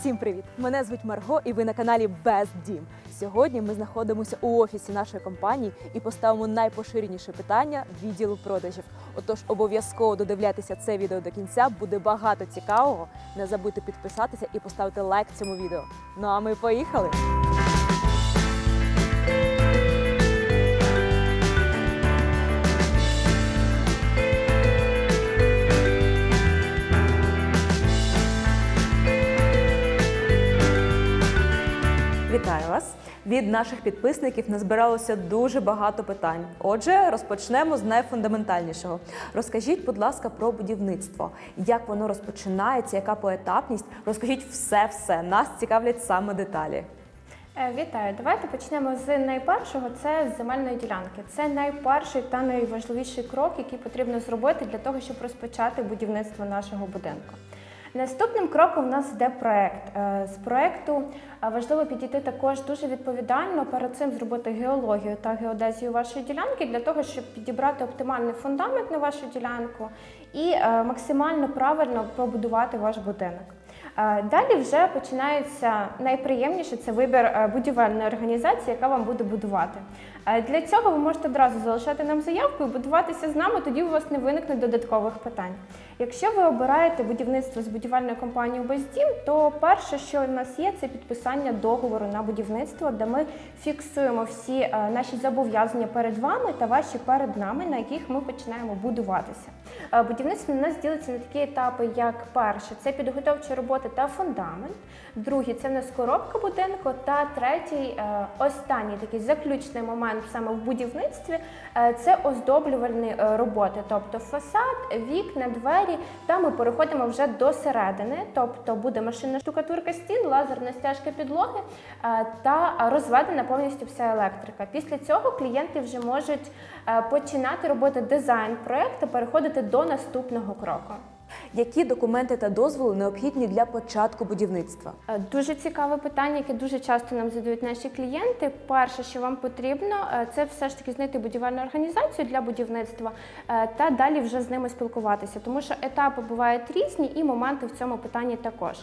Всім привіт! Мене звуть Марго, і ви на каналі Best Дім. Сьогодні ми знаходимося у офісі нашої компанії і поставимо найпоширеніше питання відділу продажів. Отож, обов'язково додивляйтеся це відео до кінця. Буде багато цікавого. Не забудьте підписатися і поставити лайк цьому відео. Ну а ми поїхали! Від наших підписників назбиралося дуже багато питань. Отже, розпочнемо з найфундаментальнішого. Розкажіть, будь ласка, про будівництво. Як воно розпочинається, яка поетапність? Розкажіть все-все. Нас цікавлять саме деталі. Е, Вітаю, давайте почнемо з найпершого. Це з земельної ділянки. Це найперший та найважливіший крок, який потрібно зробити для того, щоб розпочати будівництво нашого будинку. Наступним кроком у нас йде проект. Е, З проекту е, важливо підійти також дуже відповідально перед цим зробити геологію та геодезію вашої ділянки для того, щоб підібрати оптимальний фундамент на вашу ділянку і е, максимально правильно побудувати ваш будинок. Далі вже починається найприємніше це вибір будівельної організації, яка вам буде будувати. Для цього ви можете одразу залишати нам заявку і будуватися з нами, тоді у вас не виникне додаткових питань. Якщо ви обираєте будівництво з будівельною компанією «Бездім», то перше, що в нас є, це підписання договору на будівництво, де ми фіксуємо всі е, наші зобов'язання перед вами та ваші перед нами, на яких ми починаємо будуватися. Е, Будівництво у нас ділиться на такі етапи, як перше це підготовчі роботи та фундамент, другий це в нас коробка будинку, та третій, е, останній такий заключний момент саме в будівництві це оздоблювальні роботи, тобто фасад, вікна, двері. Та ми переходимо вже до середини, тобто буде машинна штукатурка стін, лазерна стяжка підлоги е, та розведена повністю вся електрика. Після цього клієнти вже можуть е, починати робити дизайн проекту, переходити до наступного кроку. Які документи та дозволи необхідні для початку будівництва? Е, Дуже цікаве питання, яке дуже часто нам задають наші клієнти. Перше, що вам потрібно, е, це все ж таки знайти будівельну організацію для будівництва е, та далі вже з ними спілкуватися, тому що етапи бувають різні і моменти в цьому питанні також.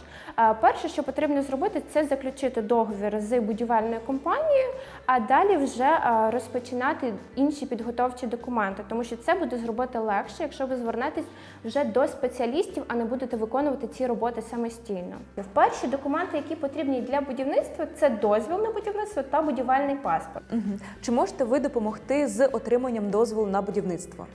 Перше, що потрібно зробити, це заключити договір з будівельною компанією, а далі вже розпочинати інші підготовчі документи, тому що це буде зробити легше, якщо ви звернетесь вже до спеціалістів, а не будете виконувати ці роботи самостійно. Перші документи, які потрібні для будівництва, це дозвіл на будівництво та будівельний паспорт. Угу. Чи можете ви допомогти з отриманням дозволу на будівництво?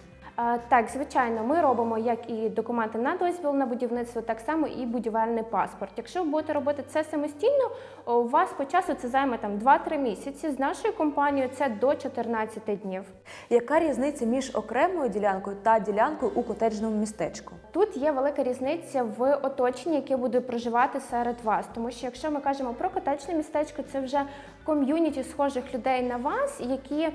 Так, звичайно, ми робимо як і документи на дозвіл на будівництво, так само і будівельний паспорт. Якщо ви будете робити це самостійно, у вас по часу це займе там 2-3 місяці. З нашою компанією це до 14 днів. Яка різниця між окремою ділянкою та ділянкою у котеджному містечку? Тут є велика різниця в оточенні, яке буде проживати серед вас. Тому що якщо ми кажемо про котечне містечко, це вже ком'юніті схожих людей на вас, які е,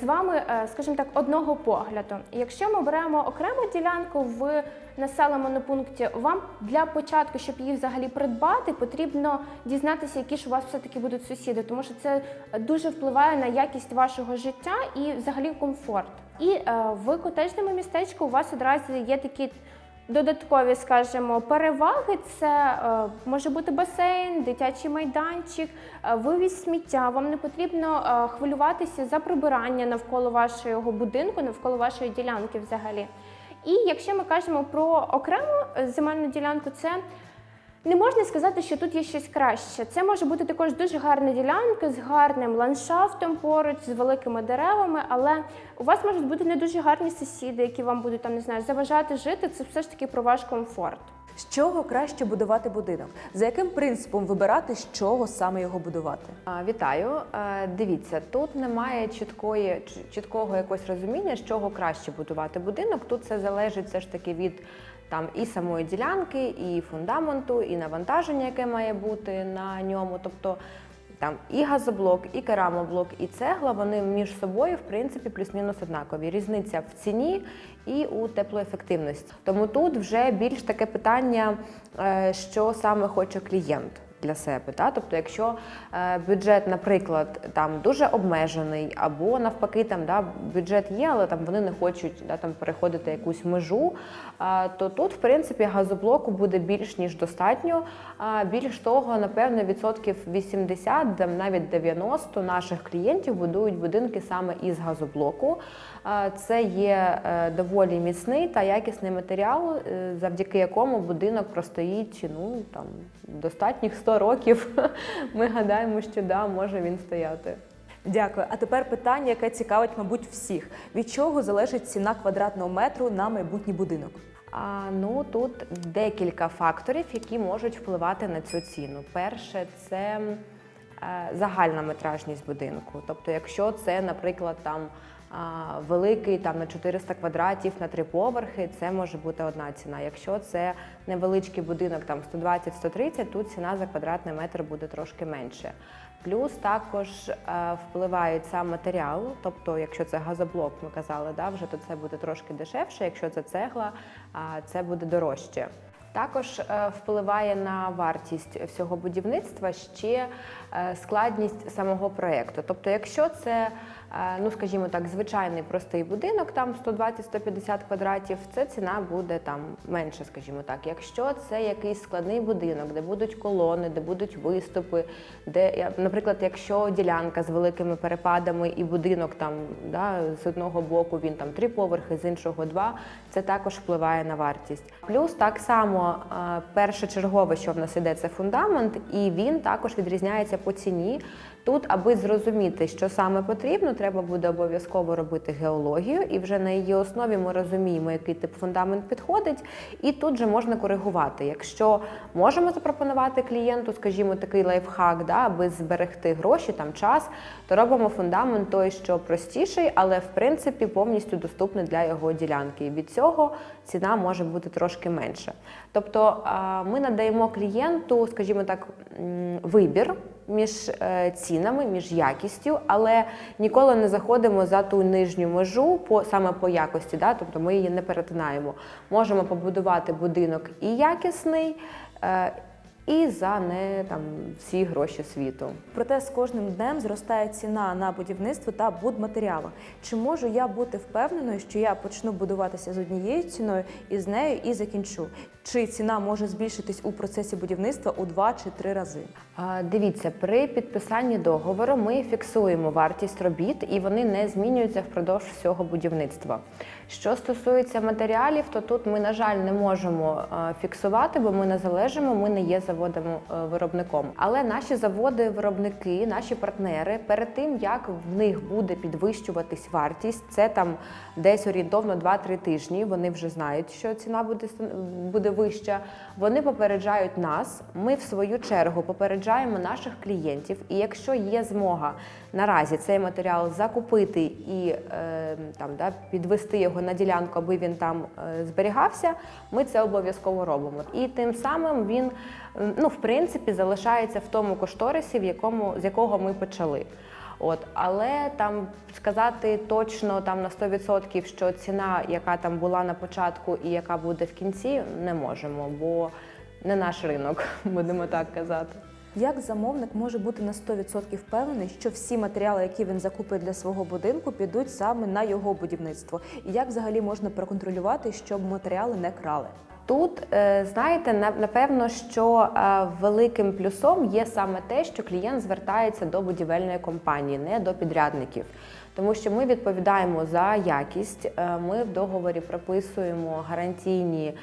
з вами, е, скажімо так, одного погляду. Якщо ми беремо окрему ділянку в населеному пункті, вам для початку, щоб її взагалі придбати, потрібно дізнатися, які ж у вас все-таки будуть сусіди, тому що це дуже впливає на якість вашого життя і взагалі комфорт. І е, в котежному містечку у вас одразу є такі Додаткові, скажімо, переваги це е, може бути басейн, дитячий майданчик, е, вивіз сміття. Вам не потрібно е, хвилюватися за прибирання навколо вашого будинку, навколо вашої ділянки взагалі. І якщо ми кажемо про окрему земельну ділянку, це не можна сказати, що тут є щось краще. Це може бути також дуже гарна ділянка з гарним ландшафтом поруч, з великими деревами, але у вас можуть бути не дуже гарні сусіди, які вам будуть там не знаю, заважати жити. Це все ж таки про ваш комфорт. З чого краще будувати будинок? За яким принципом вибирати, з чого саме його будувати? Вітаю. Е, Дивіться, тут немає чіткої чіткого якогось розуміння, з чого краще будувати будинок. Тут це залежить все ж таки від там і самої ділянки, і фундаменту, і навантаження, яке має бути на ньому. Тобто там і газоблок, і керамоблок, і цегла вони між собою, в принципі, плюс-мінус однакові. Різниця в ціні і у теплоефективності. Тому тут вже більш таке питання, е, що саме хоче клієнт. Для себе. Да? Тобто, якщо е, бюджет, наприклад, там дуже обмежений, або навпаки, там да, бюджет є, але там вони не хочуть да, там переходити якусь межу, а, то тут, в принципі, газоблоку буде більш ніж достатньо. А, Більш того, напевно, відсотків 80, навіть 90 наших клієнтів будують будинки саме із газоблоку. Це є е, доволі міцний та якісний матеріал, е, завдяки якому будинок простоїть ну там достатніх 100 років. Ми гадаємо, що да, може він стояти. Дякую. А тепер питання, яке цікавить, мабуть, всіх: від чого залежить ціна квадратного метру на майбутній будинок? А, ну тут декілька факторів, які можуть впливати на цю ціну. Перше, це е, загальна метражність будинку. Тобто, якщо це, наприклад, там великий там на 400 квадратів на три поверхи, це може бути одна ціна. Якщо це невеличкий будинок, там 120-130, тут ціна за квадратний метр буде трошки менше. Плюс також е, впливає сам матеріал, тобто, якщо це газоблок, ми казали, да, вже то це буде трошки дешевше. Якщо це цегла, це буде дорожче. Також е, впливає на вартість всього будівництва ще е, складність самого проєкту. Тобто, якщо це, ну скажімо так, звичайний простий будинок, там 120-150 квадратів, це ціна буде там менше, скажімо так. Якщо це якийсь складний будинок, де будуть колони, де будуть виступи, де, наприклад, якщо ділянка з великими перепадами і будинок там да, з одного боку він там три поверхи, з іншого два, це також впливає на вартість. Плюс так само е, першочергове, що в нас іде, це фундамент, і він також відрізняється по ціні. Тут, аби зрозуміти, що саме потрібно, треба буде обов'язково робити геологію, і вже на її основі ми розуміємо, який тип фундамент підходить, і тут же можна коригувати. Якщо можемо запропонувати клієнту, скажімо, такий лайфхак, да, аби зберегти гроші, там час, то робимо фундамент той, що простіший, але в принципі повністю доступний для його ділянки. І від цього ціна може бути трошки менша. Тобто ми надаємо клієнту, скажімо так, вибір між е, цінами, між якістю, але ніколи не заходимо за ту нижню межу по саме по якості. Да? Тобто ми її не перетинаємо. Можемо побудувати будинок і якісний. І за не там всі гроші світу. Проте з кожним днем зростає ціна на будівництво та будматеріали. Чи можу я бути впевненою, що я почну будуватися з однією ціною і з нею і закінчу? Чи ціна може збільшитись у процесі будівництва у два чи три рази? А, Дивіться, при підписанні договору ми фіксуємо вартість робіт і вони не змінюються впродовж всього будівництва. Що стосується матеріалів, то тут ми, на жаль, не можемо е, фіксувати, бо ми не залежимо, ми не є заводом-виробником. Але наші заводи-виробники, наші партнери, перед тим як в них буде підвищуватись вартість, це там десь орієнтовно 2-3 тижні. Вони вже знають, що ціна буде буде вища. Вони попереджають нас. Ми в свою чергу попереджаємо наших клієнтів. І якщо є змога наразі цей матеріал закупити і е, там да підвести його на ділянку, аби він там е, зберігався, ми це обов'язково робимо. І тим самим він ну в принципі залишається в тому кошторисі, в якому з якого ми почали. От, але там сказати точно там на 100%, що ціна, яка там була на початку і яка буде в кінці, не можемо, бо не наш ринок, будемо так казати. Як замовник може бути на 100% впевнений, що всі матеріали, які він закупить для свого будинку, підуть саме на його будівництво? І як взагалі можна проконтролювати, щоб матеріали не крали? Тут е, знаєте, напевно, що е, великим плюсом є саме те, що клієнт звертається до будівельної компанії, не до підрядників. Тому що ми відповідаємо за якість, е, ми в договорі прописуємо гарантійні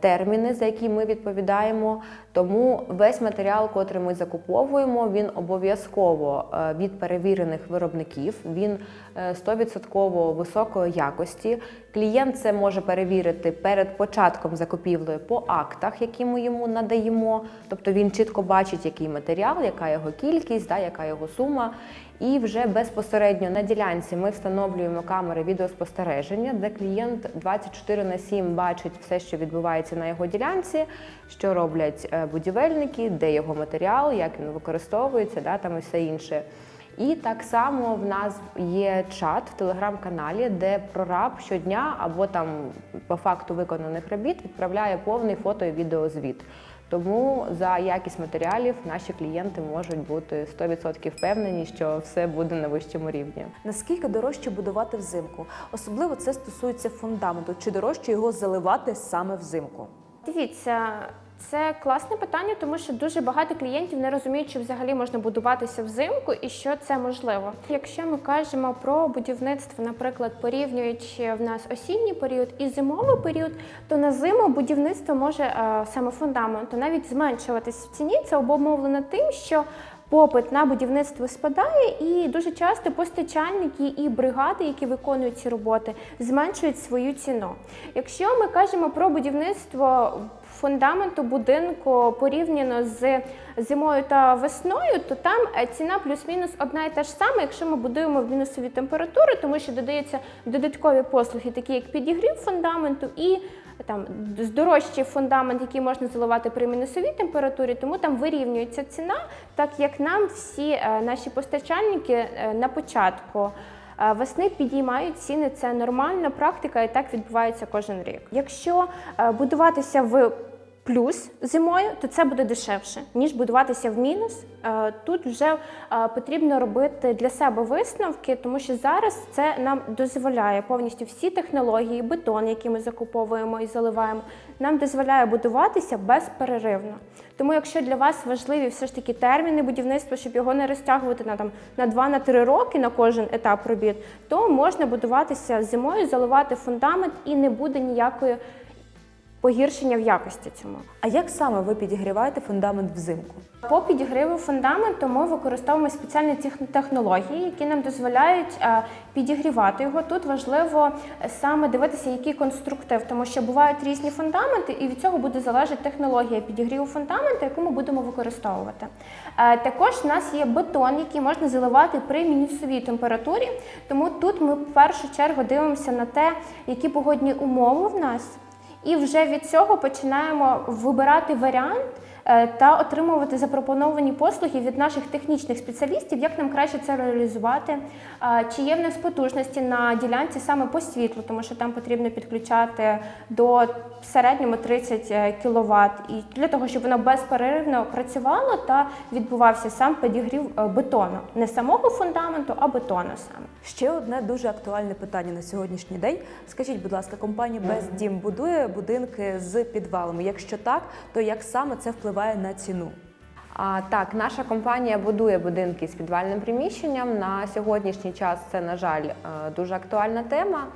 терміни, за які ми відповідаємо. Тому весь матеріал, котрий ми закуповуємо, він обов'язково е, від перевірених виробників. Він е, 100% високої якості. Клієнт це може перевірити перед початком закупівлі по актах, які ми йому надаємо. Тобто він чітко бачить, який матеріал, яка його кількість, да, яка його сума. І вже безпосередньо на ділянці ми встановлюємо камери відеоспостереження, де клієнт 24 на 7 бачить все, що відбувається на його ділянці, що роблять е, будівельники, де його матеріал, як він використовується, да, там і все інше. І так само в нас є чат в телеграм-каналі, де прораб щодня або там по факту виконаних робіт відправляє повний фото і відеозвіт. Тому за якість матеріалів наші клієнти можуть бути 100% впевнені, що все буде на вищому рівні. Наскільки дорожче будувати взимку? Особливо це стосується фундаменту. Чи дорожче його заливати саме взимку? Дивіться, це класне питання, тому що дуже багато клієнтів не розуміють, що взагалі можна будуватися взимку і що це можливо. Якщо ми кажемо про будівництво, наприклад, порівнюючи в нас осінній період і зимовий період, то на зиму будівництво може е, саме фундаменту навіть зменшуватись в ціні. Це обумовлено тим, що Попит на будівництво спадає, і дуже часто постачальники і бригади, які виконують ці роботи, зменшують свою ціну. Якщо ми кажемо про будівництво фундаменту будинку порівняно з зимою та весною, то там е, ціна плюс-мінус одна і та ж сама, якщо ми будуємо в мінусові температури, тому що додаються додаткові послуги, такі як підігрів фундаменту і там здорожчий фундамент, який можна заливати при мінусовій температурі, тому там вирівнюється ціна, так як нам всі е, наші постачальники е, на початку. Е, Весни підіймають ціни, це нормальна практика, і так відбувається кожен рік. Якщо е, будуватися в плюс зимою, то це буде дешевше, ніж будуватися в мінус. Е, Тут вже е, потрібно робити для себе висновки, тому що зараз це нам дозволяє повністю всі технології, бетон, який ми закуповуємо і заливаємо, нам дозволяє будуватися безперервно. Тому, якщо для вас важливі все ж таки терміни будівництва, щоб його не розтягувати на там на 2-3 роки на кожен етап робіт, то можна будуватися зимою, заливати фундамент і не буде ніякої погіршення в якості цьому. А як саме ви підігріваєте фундамент взимку? По підігріву фундаменту ми використовуємо спеціальні технології, які нам дозволяють е, підігрівати його. Тут важливо е, саме дивитися, який конструктив, тому що бувають різні фундаменти, і від цього буде залежати технологія підігріву фундаменту, яку ми будемо використовувати. Е, Також в нас є бетон, який можна заливати при мінусовій температурі. Тому тут ми в першу чергу дивимося на те, які погодні умови в нас. І вже від цього починаємо вибирати варіант та отримувати запропоновані послуги від наших технічних спеціалістів, як нам краще це реалізувати, е, чи є в нас потужності на ділянці саме по світлу, тому що там потрібно підключати до в середньому 30 кВт, і для того, щоб воно безперервно працювало та відбувався сам підігрів е, бетону, не самого фундаменту, а бетону саме. Ще одне дуже актуальне питання на сьогоднішній день. Скажіть, будь ласка, компанія Бездім будує будинки з підвалами? Якщо так, то як саме це впливає на ціну? А, так, наша компанія будує будинки з підвальним приміщенням. На сьогоднішній час це, на жаль, е, дуже актуальна тема.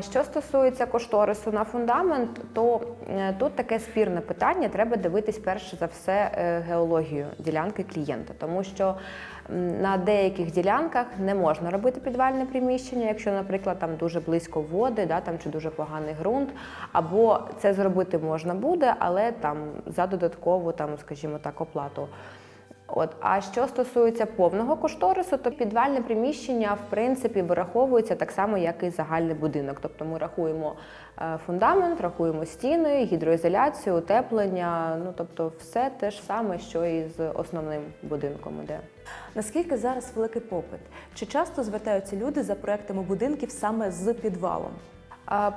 Що стосується кошторису на фундамент, то е, тут таке спірне питання. Треба дивитись перше за все е, геологію ділянки клієнта, тому що на деяких ділянках не можна робити підвальне приміщення, якщо, наприклад, там дуже близько води, да, там чи дуже поганий ґрунт, або це зробити можна буде, але там за додаткову, там, скажімо так, оплату. От, а що стосується повного кошторису, то підвальне приміщення в принципі вираховується так само, як і загальний будинок. Тобто ми рахуємо е, фундамент, рахуємо стіни, гідроізоляцію, утеплення. Ну тобто, все те ж саме, що і з основним будинком іде. Наскільки зараз великий попит? Чи часто звертаються люди за проектами будинків саме з підвалом?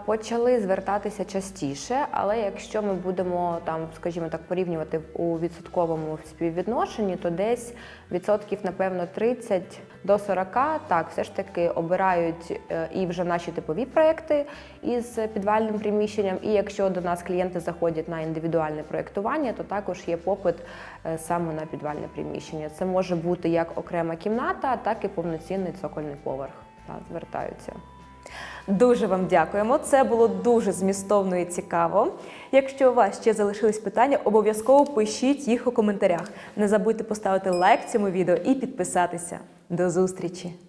Почали звертатися частіше, але якщо ми будемо там, скажімо так, порівнювати у відсотковому співвідношенні, то десь відсотків, напевно, 30 до 40, так, все ж таки обирають е, і вже наші типові проекти із підвальним приміщенням. І якщо до нас клієнти заходять на індивідуальне проєктування, то також є попит е, саме на підвальне приміщення. Це може бути як окрема кімната, так і повноцінний цокольний поверх. Так, звертаються. Дуже вам дякуємо. Це було дуже змістовно і цікаво. Якщо у вас ще залишились питання, обов'язково пишіть їх у коментарях. Не забудьте поставити лайк цьому відео і підписатися. До зустрічі!